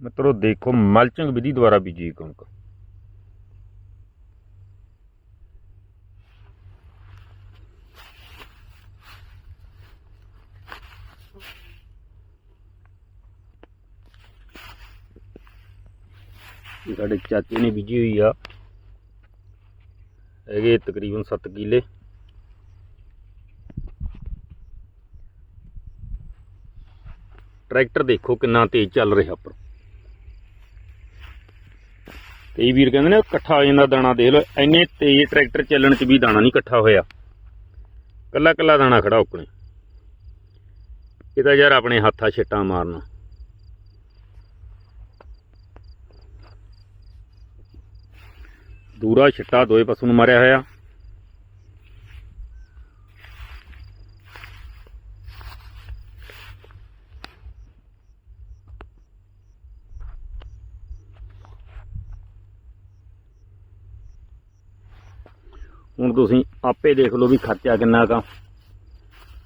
ਮਿੱਤਰੋ ਦੇਖੋ ਮਲਚਿੰਗ ਵਿਧੀ ਦੁਆਰਾ ਬੀਜੀ ਕਣਕ ਸਾਡੇ ਚਾਚੇ ਨੇ ਬੀਜੀ ਹੋਈ ਆ ਹੈਗੇ ਤਕਰੀਬਨ 7 ਕਿੱਲੇ ਟਰੈਕਟਰ ਦੇਖੋ ਕਿੰਨਾ ਤੇਜ਼ ਚੱਲ ਰਿਹਾ ਉੱਪਰ ਕਈ ਵੀਰ ਕਹਿੰਦੇ ਨੇ ਇਕੱਠਾ ਹੋ ਜਾਂਦਾ ਦਾਣਾ ਦੇਖ ਲਓ, ਇੰਨੇ ਤੇਜ਼ ਟਰੈਕਟਰ ਚੱਲਣ 'ਚ ਵੀ ਦਾਣਾ ਨਹੀਂ ਇਕੱਠਾ ਹੋਇਆ। ਕੱਲਾ ਕੱਲਾ ਦਾਣਾ ਖੜਾ ਉਕਣੇ ਇਹ ਤਾਂ ਯਾਰ ਆਪਣੇ ਹੱਥਾਂ ਛਿੱਟਾਂ ਮਾਰਨਾ। ਦੂਰਾ ਛਿੱਟਾ ਦੋਏ ਪਸੂ ਨੂੰ ਮਾਰਿਆ ਹੋਇਆ। ਹੁਣ ਤੁਸੀਂ ਆਪੇ ਦੇਖ ਲਓ ਵੀ ਖਰਚਾ ਕਿੰਨਾ ਕਾ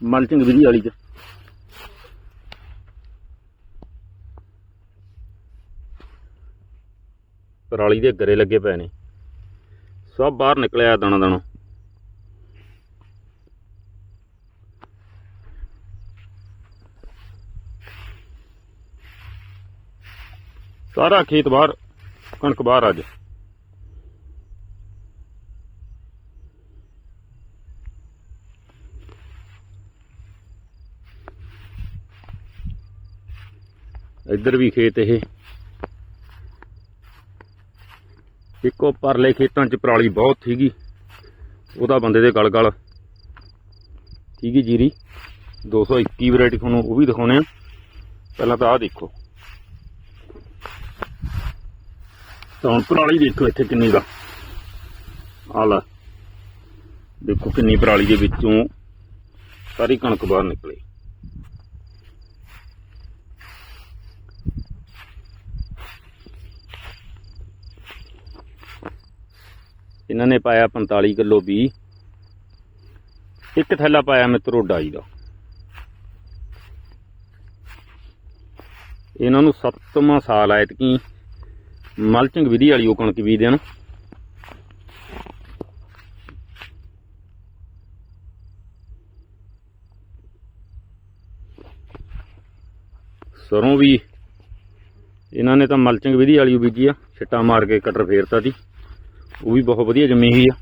ਮਲਚਿੰਗ ਵਿਧੀ ਵਾਲੀ ਚ। ਪਰਾਲੀ ਦੇ ਗਰੇ ਲੱਗੇ ਪਏ ਨੇ। ਸਭ ਬਾਹਰ ਨਿਕਲਿਆ ਦਾਣਾ ਦਾਣਾ। ਸਾਰਾ ਖੇਤ ਬਾਹਰ, ਕਣਕ ਬਾਹਰ ਅੱਜ। ਇੱਧਰ ਵੀ ਖੇਤ ਇਹ। ਇੱਕੋ ਪਰਲੇ ਖੇਤਾਂ 'ਚ ਪਰਾਲੀ ਬਹੁਤ ਸੀਗੀ। ਉਹਦਾ ਬੰਦੇ ਦੇ ਗਲ ਗਲ ਸੀਗੀ ਜੀਰੀ। 221 ਵੈਰਾਈਟੀ ਤੁਹਾਨੂੰ ਉਹ ਵੀ ਦਿਖਾਉਣੇ ਆ। ਪਹਿਲਾਂ ਤਾਂ ਆਹ ਦੇਖੋ। ਤਾਂ ਹੁਣ ਪਰਾਲੀ ਦੇਖੋ ਇੱਥੇ ਕਿੰਨੀ ਦਾ। ਆ ਲੈ। ਦੇਖੋ ਕਿੰਨੀ ਪਰਾਲੀ ਦੇ ਵਿੱਚੋਂ ਸਾਰੀ ਕਣਕ ਬਾਹਰ ਨਿਕਲੀ। ਇਹਨਾਂ ਨੇ ਪਾਇਆ 45 ਕਿਲੋ ਬੀ ਇੱਕ ਥੈਲਾ ਪਾਇਆ ਮਿੱਤਰੋ ਡਾਈ ਦਾ। ਇਹਨਾਂ ਨੂੰ ਸੱਤਵਾਂ ਸਾਲ ਆਇਤ ਕੀ ਮਲਚਿੰਗ ਵਿਧੀ ਵਾਲੀ ਉਹ ਕਣਕ ਬੀਜਦੇ ਹਨ ਸਰੋਂ ਵੀ। ਇਹਨਾਂ ਨੇ ਤਾਂ ਮਲਚਿੰਗ ਵਿਧੀ ਵਾਲੀ ਬੀਜੀ ਆ, ਛਿੱਟਾ ਮਾਰ ਕੇ ਕਟਰ ਫੇਰਤਾ ਸੀ। ਉਹ ਵੀ ਬਹੁਤ ਵਧੀਆ ਜੰਮੀ ਹੋਈ ਆ।